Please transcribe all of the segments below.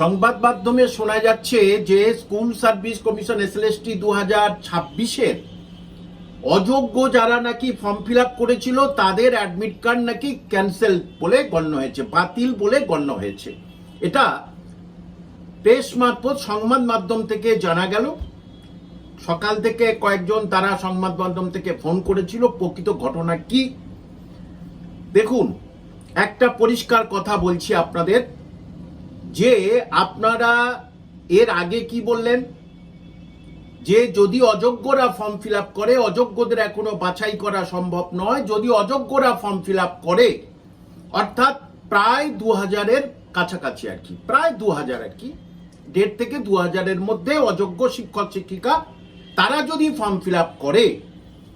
সংবাদ মাধ্যমে শোনা যাচ্ছে যে স্কুল সার্ভিস কমিশন এসএলএসটি দু হাজার ছাব্বিশের। অযোগ্য যারা নাকি ফর্ম ফিল করেছিল, তাদের অ্যাডমিট কার্ড নাকি ক্যান্সেল বলে গণ্য হয়েছে, বাতিল বলে গণ্য হয়েছে। এটা প্রেস মারফত সংবাদ মাধ্যম থেকে জানা গেল। সকাল থেকে কয়েকজন তারা সংবাদ মাধ্যম থেকে ফোন করেছিল, প্রকৃত ঘটনা কি? দেখুন, একটা পরিষ্কার কথা বলছি আপনাদের। যে আপনারা এর আগে কি বললেন? যে যদি অযোগ্যরা ফর্ম ফিল করে, অযোগ্যদের এখনও বাছাই করা সম্ভব নয়। যদি অযোগ্যরা ফর্ম ফিল করে, অর্থাৎ প্রায় দু হাজারের কাছাকাছি আর কি, প্রায় দু হাজার আর কি, দেড় থেকে দু হাজারের মধ্যে অযোগ্য শিক্ষক, শিক্ষিকা, তারা যদি ফর্ম ফিল করে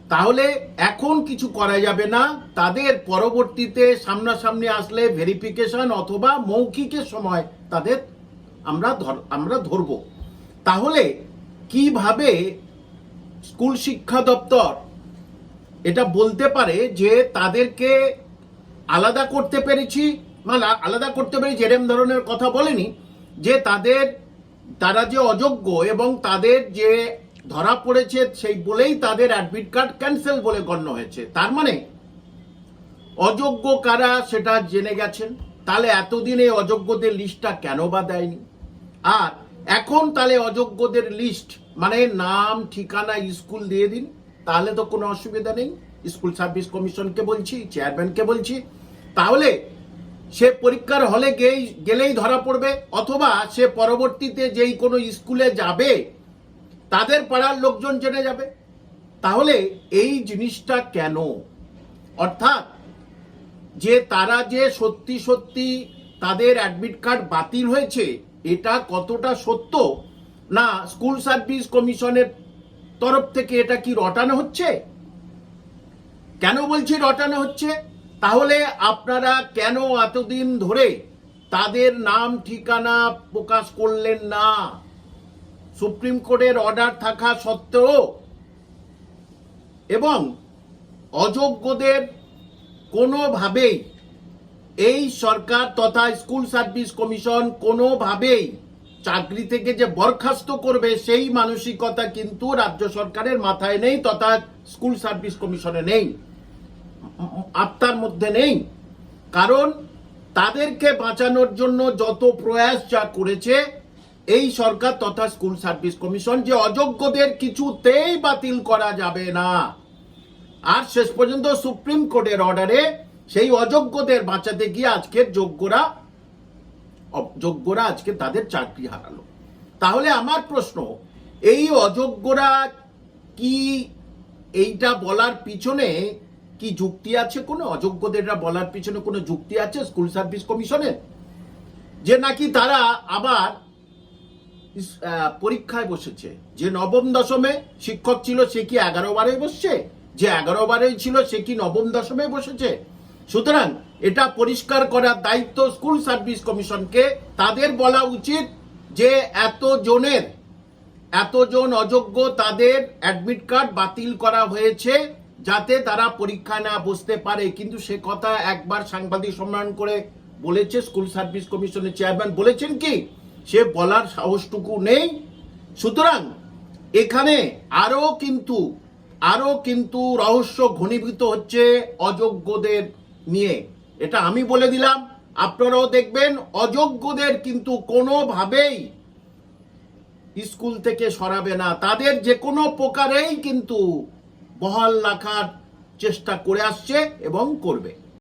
তাহলে এখন কিছু করা যাবে না। তাদের পরবর্তীতে সামনাসামনি আসলে ভেরিফিকেশন অথবা মৌখিকের সময় তাদের আমরা আমরা ধরব। তাহলে কীভাবে স্কুল শিক্ষা দপ্তর এটা বলতে পারে যে তাদেরকে আলাদা করতে পেরেছি? মানে আলাদা করতে পেরেছি, এরম ধরনের কথা বলেনি। যে তাদের, তারা যে অযোগ্য এবং তাদের যে ধরা পড়েছে সেই বলেই তাদের অ্যাডমিট কার্ড ক্যান্সেল বলে গণ্য হয়েছে। তার মানে অযোগ্য কারা সেটা জেনে গেছেন। তাহলে এতদিন অযোগ্যদের লিস্টটা কেন বা দেয়নি? আর এখন তাহলে অযোগ্যদের লিস্ট মানে নাম, ঠিকানা স্কুল দিয়ে দিন। তাহলে তো কোনো অসুবিধা নেই। স্কুল সার্ভিস কমিশনকে বলছি চেয়ারম্যানকে বলছি। তাহলে সে পরীক্ষার হলে গেলেই ধরা পড়বে, অথবা সে পরবর্তীতে যেই কোনো স্কুলে যাবে তাদের পাড়ার লোকজন জেনে যাবে। তাহলে এই জিনিসটা কেন? অর্থাৎ যে তারা যে সত্যি সত্যি তাদের অ্যাডমিট কার্ড বাতিল হয়েছে, এটা কতটা সত্য? না স্কুল সার্ভিস কমিশনের তরফ থেকে এটা কি রটানো হচ্ছে? কেন বলছি রটানো হচ্ছে? তাহলে আপনারা কেন এতদিন ধরে তাদের নাম ঠিকানা প্রকাশ করলেন না? সুপ্রিম কোর্টের অর্ডার থাকা সত্ত্বেও এবং অযোগ্যদের কোনোভাবেই এই সরকার তথা স্কুল সার্ভিস কমিশন কোনোভাবেই চাকরি থেকে যে বরখাস্ত করবে সেই মানসিকতা কিন্তু রাজ্য সরকারের মাথায় নেই তথা স্কুল সার্ভিস কমিশনে নেই, আত্মার মধ্যে নেই। কারণ তাদেরকে বাঁচানোর জন্য যত প্রয়াস যা করেছে এই সরকার তথা স্কুল সার্ভিস কমিশন যে অযোগ্যদের কিছুতেই বাতিল করা যাবে না। আর শেষ পর্যন্ত সুপ্রিম কোর্টের অর্ডারে সেই অযোগ্যদের বাঁচাতে গিয়ে আজকের যোগ্যরা যোগ্যরা আজকে তাদের চাকরি হারালো। তাহলে আমার প্রশ্ন, এই অযোগ্যরা কি এইটা বলার পিছনে কি যুক্তি আছে কোনো? অযোগ্যদেররা বলার পিছনে কোনো যুক্তি আছে স্কুল সার্ভিস কমিশনের? যে নাকি তারা আবার পরীক্ষায় বসেছে। যে নবম দশমে শিক্ষক ছিল, সে কি এগারো বারে বসছে? যে এগারো বারে ছিল, সে কি নবম দশমে বসেছে? সুতরাং এটা পরিষ্কার করার দায়িত্ব স্কুল সার্ভিস কমিশনকে। তাদের বলা উচিত যে এত জনের এতজন অযোগ্য তাদের অ্যাডমিট কার্ড বাতিল করা হয়েছে যাতে তারা পরীক্ষা না বসতে পারে। কিন্তু সে কথা একবার সাংবাদিক সম্মেলন করে বলেছে, স্কুল সার্ভিস কমিশনের চেয়ারম্যান বলেছেন কি সে বলার সাহসটুকু নেই। সুতরাং এখানে আরও কিন্তু আরও কিন্তু রহস্য ঘনীভূত হচ্ছে অযোগ্যদের নিয়ে। এটা আমি বলে দিলাম, আপনারাও দেখবেন অযোগ্যদের কিন্তু কোনোভাবেই স্কুল থেকে সরাবে না। তাদের যে কোনো প্রকারেই কিন্তু বহাল রাখার চেষ্টা করে আসছে এবং করবে।